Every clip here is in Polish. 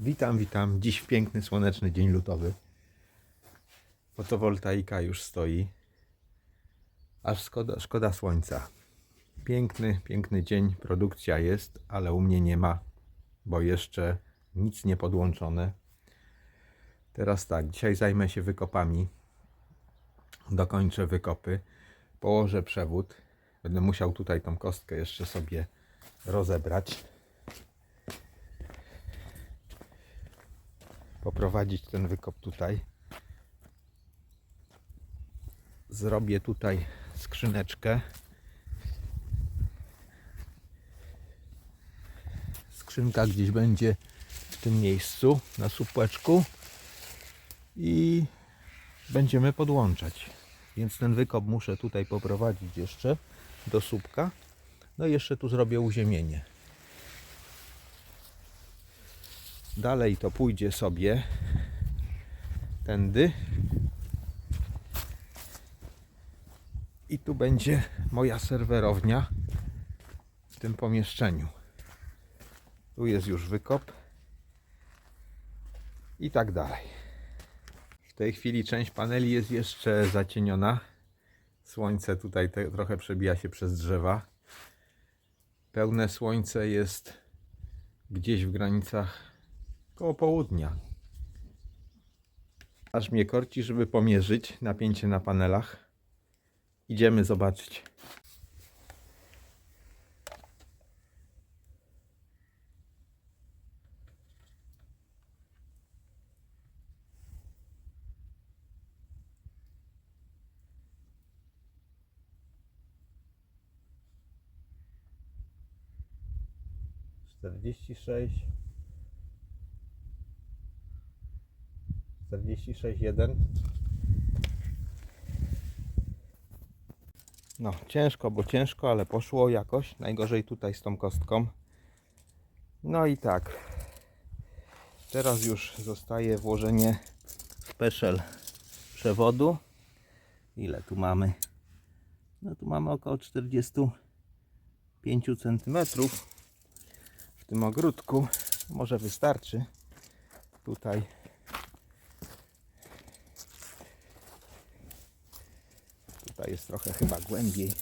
Witam, witam. Dziś piękny, słoneczny dzień lutowy. Fotowoltaika już stoi. Aż szkoda, szkoda słońca. Piękny, piękny dzień. Produkcja jest, ale u mnie nie ma, bo jeszcze nic nie podłączone. Teraz tak, dzisiaj zajmę się wykopami. Dokończę wykopy. Położę przewód. Będę musiał tutaj tą kostkę jeszcze sobie rozebrać. Poprowadzić ten wykop tutaj. Zrobię tutaj skrzyneczkę. Skrzynka gdzieś będzie w tym miejscu na słupeczku i będziemy podłączać. Więc ten wykop muszę tutaj poprowadzić jeszcze do słupka. No i jeszcze tu zrobię uziemienie. Dalej to pójdzie sobie tędy. I tu będzie moja serwerownia w tym pomieszczeniu. Tu jest już wykop. I tak dalej. W tej chwili część paneli jest jeszcze zacieniona. Słońce tutaj te, trochę przebija się przez drzewa. Pełne słońce jest gdzieś w granicach koło południa. Aż mnie korci, żeby pomierzyć napięcie na panelach. Idziemy zobaczyć. Czterdzieści sześć. 46,1 No, ciężko, bo ciężko, ale poszło jakoś. Najgorzej tutaj z tą kostką. No i tak. Teraz już zostaje włożenie w peszel przewodu. Ile tu mamy? No tu mamy około 45 cm w tym ogródku. Może wystarczy. Tutaj Tutaj jest trochę chyba głębiej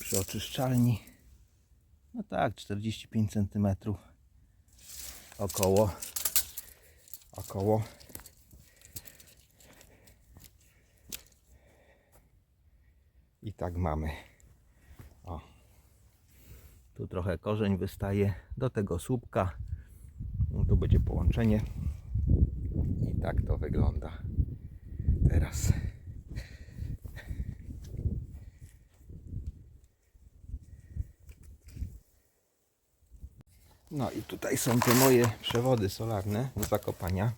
przy oczyszczalni. No tak, 45 cm około. Około. I tak mamy. O. Tu trochę korzeń wystaje do tego słupka. Tu będzie połączenie. I tak to wygląda teraz. No i tutaj są te moje przewody solarne do zakopania.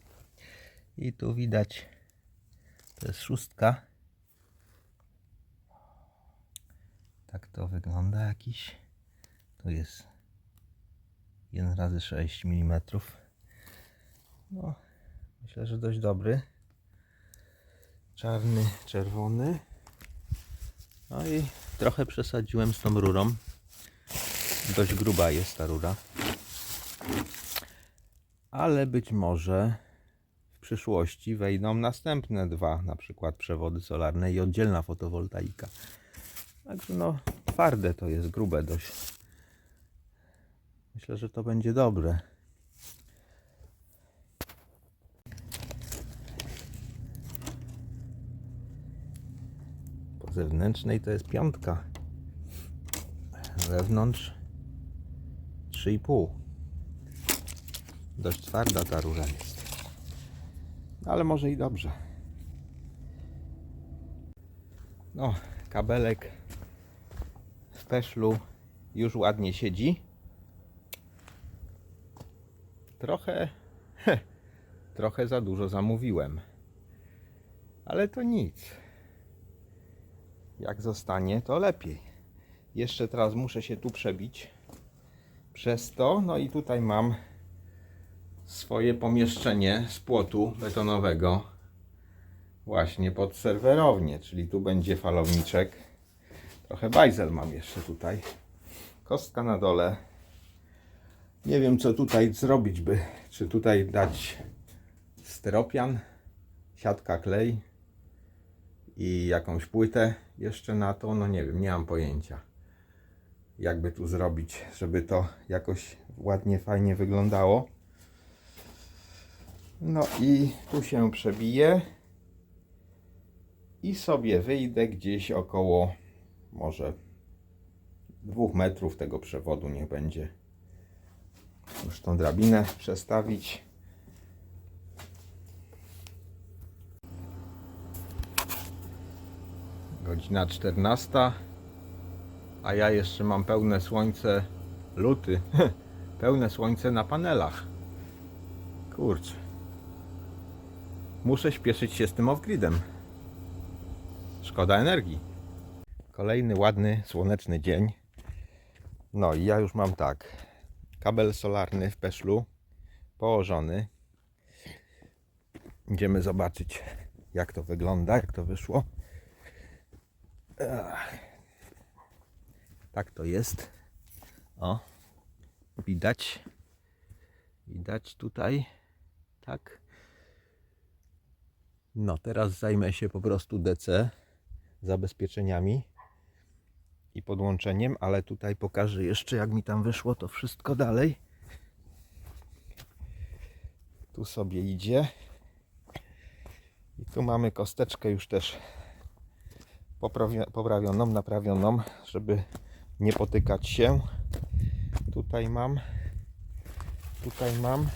I tu widać, to jest szóstka. Tak to wygląda jakiś. To jest 1 razy 6 mm. No, myślę, że dość dobry. Czarny, czerwony. No i trochę przesadziłem z tą rurą. Dość gruba jest ta rura ale być może w przyszłości wejdą następne dwa, na przykład przewody solarne i oddzielna fotowoltaika. Także no, twarde to jest, grube dość. Myślę, że to będzie dobre. Po zewnętrznej to jest piątka. Wewnątrz 3,5. Dość twarda ta rura jest. Ale może i dobrze. No, kabelek w peszlu już ładnie siedzi. Trochę, heh, trochę za dużo zamówiłem. Ale to nic. Jak zostanie, to lepiej. Jeszcze teraz muszę się tu przebić przez to. No i tutaj mam swoje pomieszczenie z płotu betonowego właśnie pod serwerownię, czyli tu będzie falowniczek. Trochę bajzel mam jeszcze tutaj. Kostka na dole. Nie wiem co tutaj zrobić by. Czy tutaj dać steropian, siatka klej i jakąś płytę jeszcze na to, no nie wiem, nie mam pojęcia. Jakby tu zrobić, żeby to jakoś ładnie, fajnie wyglądało. No i tu się przebiję i sobie wyjdę gdzieś około może dwóch metrów tego przewodu niech będzie. Już tą drabinę przestawić. Godzina 14, a ja jeszcze mam pełne słońce luty. pełne słońce na panelach. Kurczę. Muszę śpieszyć się z tym off-gridem. Szkoda energii. Kolejny ładny, słoneczny dzień. No i ja już mam tak. Kabel solarny w peszlu położony. Idziemy zobaczyć, jak to wygląda, jak to wyszło. Tak to jest. O, widać. Widać tutaj. Tak. No, teraz zajmę się po prostu DC zabezpieczeniami i podłączeniem, ale tutaj pokażę jeszcze jak mi tam wyszło to wszystko dalej. Tu sobie idzie. I tu mamy kosteczkę już też poprawio- poprawioną, naprawioną, żeby nie potykać się. Tutaj mam. Tutaj mam.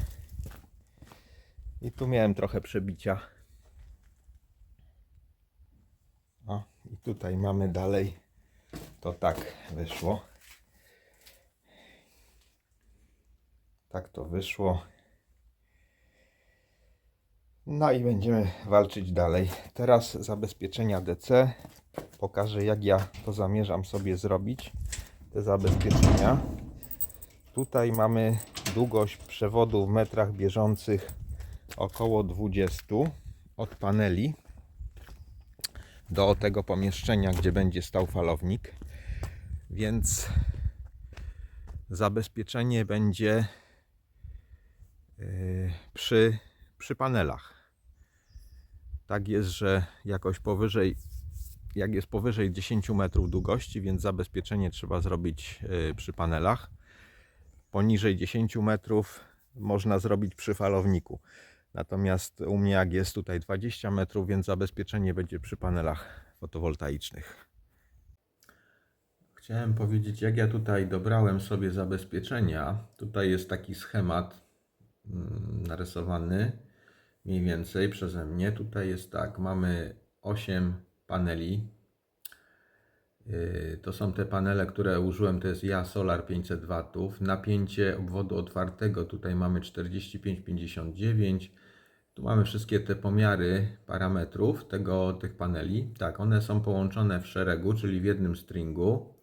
I tu miałem trochę przebicia. O, i tutaj mamy dalej. To tak wyszło. Tak to wyszło. No i będziemy walczyć dalej. Teraz zabezpieczenia DC. Pokażę jak ja to zamierzam sobie zrobić. Te zabezpieczenia. Tutaj mamy długość przewodu w metrach bieżących około 20 od paneli do tego pomieszczenia, gdzie będzie stał falownik. Więc zabezpieczenie będzie yy, przy, przy panelach. Tak jest, że jakoś powyżej, jak jest powyżej 10 metrów długości, więc zabezpieczenie trzeba zrobić yy, przy panelach. Poniżej 10 metrów można zrobić przy falowniku. Natomiast u mnie jak jest tutaj 20 metrów, więc zabezpieczenie będzie przy panelach fotowoltaicznych. Chciałem powiedzieć, jak ja tutaj dobrałem sobie zabezpieczenia. Tutaj jest taki schemat mm, narysowany mniej więcej przeze mnie. Tutaj jest tak, mamy 8 paneli. Yy, To są te panele, które użyłem, to jest ja Solar 500 W. Napięcie obwodu otwartego tutaj mamy 45-59. Tu mamy wszystkie te pomiary parametrów tego, tych paneli. Tak, one są połączone w szeregu, czyli w jednym stringu.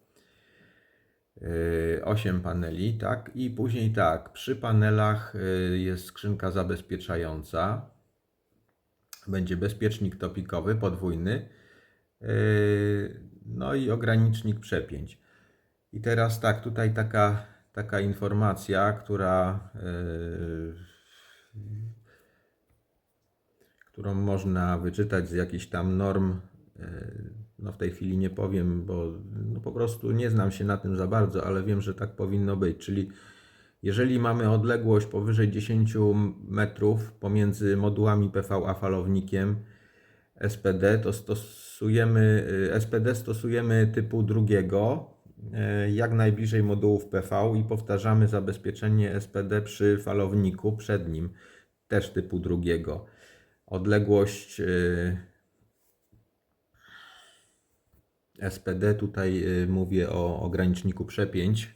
8 paneli, tak. I później tak, przy panelach yy, jest skrzynka zabezpieczająca. Będzie bezpiecznik topikowy, podwójny. Yy, No i ogranicznik przepięć. I teraz tak, tutaj taka, taka informacja, która, yy, którą można wyczytać z jakichś tam norm. yy, No w tej chwili nie powiem, bo no po prostu nie znam się na tym za bardzo, ale wiem, że tak powinno być. Czyli jeżeli mamy odległość powyżej 10 metrów pomiędzy modułami PV a falownikiem, SPD, to stosujemy y, SPD stosujemy typu drugiego, y, jak najbliżej modułów PV i powtarzamy zabezpieczenie SPD przy falowniku przed nim, też typu drugiego. Odległość y, SPD, tutaj y, mówię o ograniczniku przepięć.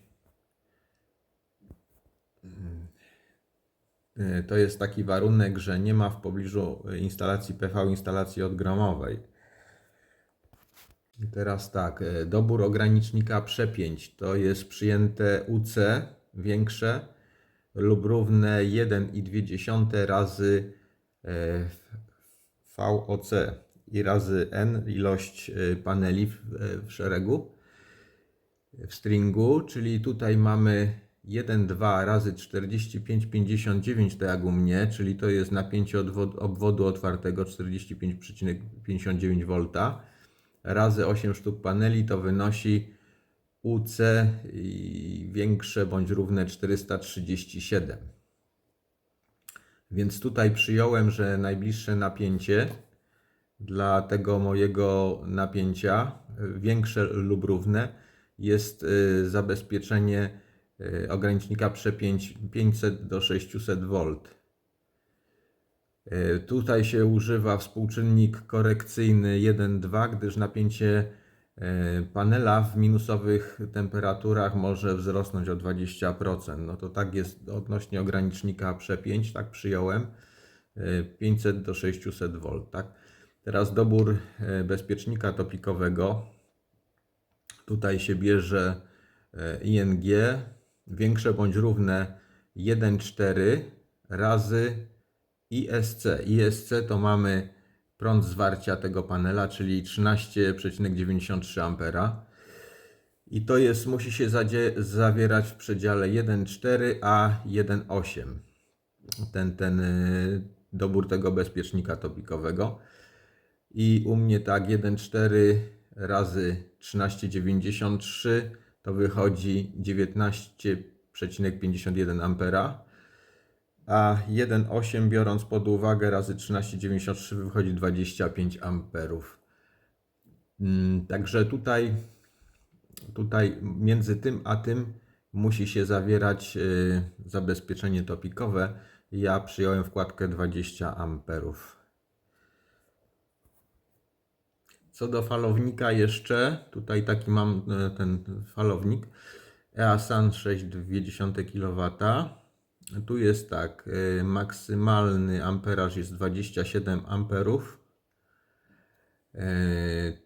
Y, To jest taki warunek, że nie ma w pobliżu instalacji PV instalacji odgromowej. I teraz tak, dobór ogranicznika przepięć to jest przyjęte UC większe lub równe 1,2 razy VOC i razy N ilość y, paneli w, w szeregu w stringu, czyli tutaj mamy 1,2 razy 45,59 tak jak u mnie, czyli to jest napięcie obwodu otwartego 45,59 V razy 8 sztuk paneli to wynosi UC większe bądź równe 437. Więc tutaj przyjąłem, że najbliższe napięcie dla tego mojego napięcia, większe lub równe, jest y, zabezpieczenie y, ogranicznika przepięć 500 do 600 V. Y, Tutaj się używa współczynnik korekcyjny 1,2, gdyż napięcie panela w minusowych temperaturach może wzrosnąć o 20%. No to tak jest odnośnie ogranicznika przepięć, tak przyjąłem. y, 500 do 600 V, tak? Teraz dobór y, bezpiecznika topikowego. Tutaj się bierze ING większe bądź równe 1,4 razy ISC. ISC to mamy prąd zwarcia tego panela, czyli 13,93 A. I to jest, musi się zawierać w przedziale 1,4 a 1,8. Ten, ten y, dobór tego bezpiecznika topikowego. I u mnie tak 1,4 razy 13,93 to wychodzi 19,51 ampera a 1,8 biorąc pod uwagę razy 13,93 wychodzi 25 amperów. Mm, Także tutaj, tutaj między tym a tym musi się zawierać y, zabezpieczenie topikowe. Ja przyjąłem wkładkę 20 amperów. Co do falownika jeszcze, tutaj taki mam e, ten falownik EASAN 6,2 kW. Tu jest tak, y, maksymalny amperaż jest 27 amperów. Y,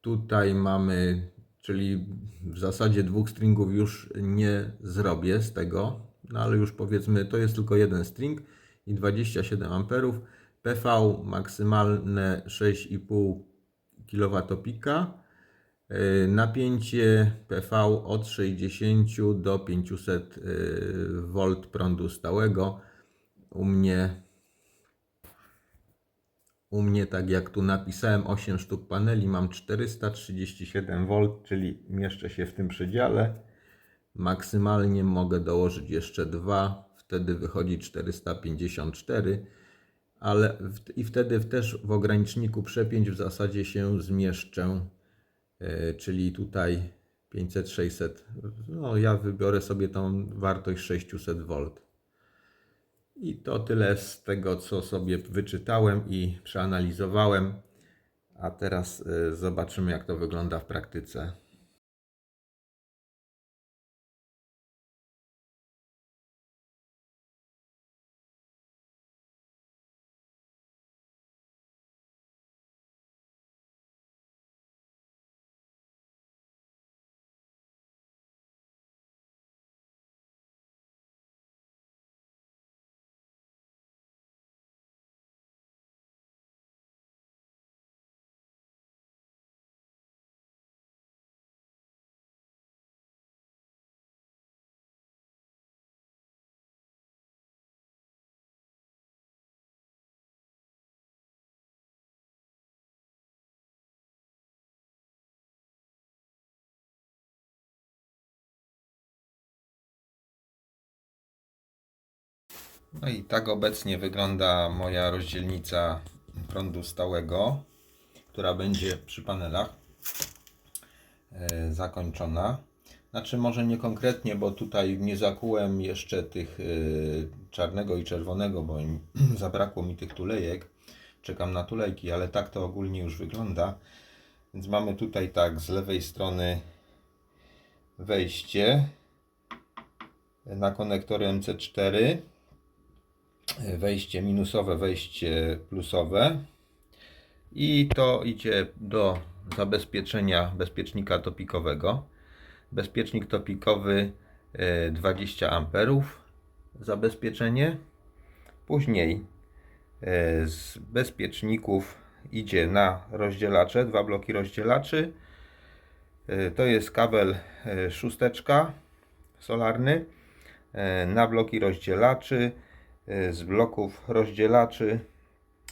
Tutaj mamy, czyli w zasadzie dwóch stringów już nie zrobię z tego, no ale już powiedzmy, to jest tylko jeden string i 27 amperów. PV maksymalne 6,5 kWpika. Y, Napięcie PV od 60 do 500 V prądu stałego. U mnie, u mnie, tak jak tu napisałem, 8 sztuk paneli, mam 437 V, czyli mieszczę się w tym przedziale. Maksymalnie mogę dołożyć jeszcze dwa, wtedy wychodzi 454 ale w, i wtedy też w ograniczniku przepięć w zasadzie się zmieszczę. E, czyli tutaj 500, 600. No, ja wybiorę sobie tą wartość 600 V. I to tyle z tego, co sobie wyczytałem i przeanalizowałem. A teraz e, zobaczymy, jak to wygląda w praktyce. No i tak obecnie wygląda moja rozdzielnica prądu stałego, która będzie przy panelach e, zakończona. Znaczy może nie konkretnie, bo tutaj nie zakułem jeszcze tych e, czarnego i czerwonego, bo zabrakło mi tych tulejek. Czekam na tulejki, ale tak to ogólnie już wygląda. Więc mamy tutaj tak z lewej strony wejście na konektory MC4 wejście minusowe, wejście plusowe i to idzie do zabezpieczenia bezpiecznika topikowego. Bezpiecznik topikowy e, 20 amperów zabezpieczenie. Później e, z bezpieczników idzie na rozdzielacze, dwa bloki rozdzielaczy. E, To jest kabel e, szósteczka solarny e, na bloki rozdzielaczy. E, Z bloków rozdzielaczy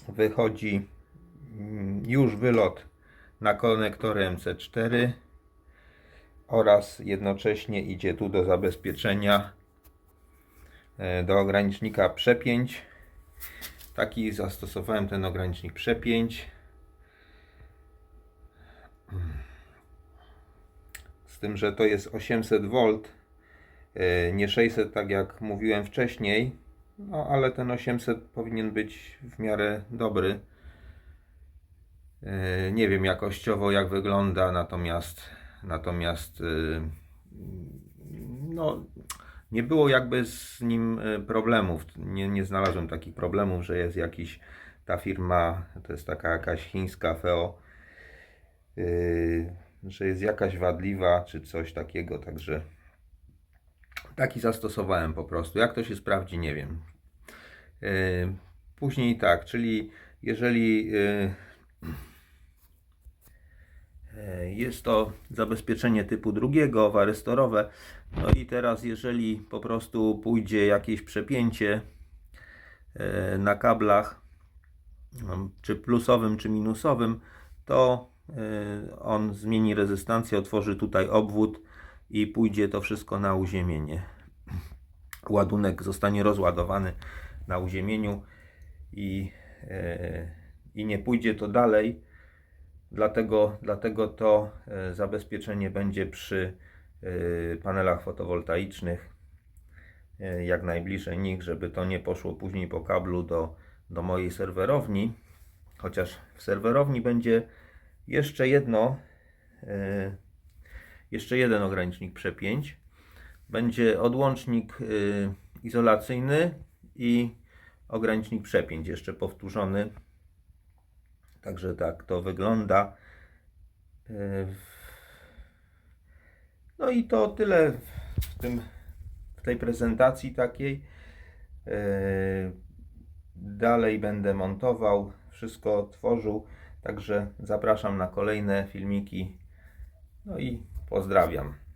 wychodzi mm, już wylot na konektory MC4 oraz jednocześnie idzie tu do zabezpieczenia e, do ogranicznika przepięć. Taki zastosowałem ten ogranicznik przepięć. Z tym, że to jest 800 V, e, nie 600 tak jak mówiłem wcześniej, no ale ten 800 powinien być w miarę dobry. E, Nie wiem jakościowo jak wygląda, natomiast natomiast e, no, nie było jakby z nim e, problemów. Nie, nie znalazłem takich problemów, że jest jakiś ta firma, to jest taka jakaś chińska FEO, że jest jakaś wadliwa czy coś takiego, także taki zastosowałem po prostu. Jak to się sprawdzi, nie wiem. Yy, Później tak, czyli jeżeli yy, E, Jest to zabezpieczenie typu drugiego, warystorowe. No i teraz, jeżeli po prostu pójdzie jakieś przepięcie na kablach, um, czy plusowym, czy minusowym, to on zmieni rezystancję, otworzy tutaj obwód i pójdzie to wszystko na uziemienie. Ładunek zostanie rozładowany na uziemieniu i, e, i nie pójdzie to dalej. Dlatego, dlatego to e, zabezpieczenie będzie przy e, panelach fotowoltaicznych e, jak najbliżej nich, żeby to nie poszło później po kablu do, do mojej serwerowni. Chociaż w serwerowni będzie jeszcze jedno, e, jeszcze jeden ogranicznik przepięć. Będzie odłącznik e, izolacyjny i ogranicznik przepięć jeszcze powtórzony. Także tak to wygląda. Yy, No i to tyle w, tym, w tej prezentacji takiej. Yy, Dalej będę montował, wszystko tworzył. Także zapraszam na kolejne filmiki. No i pozdrawiam.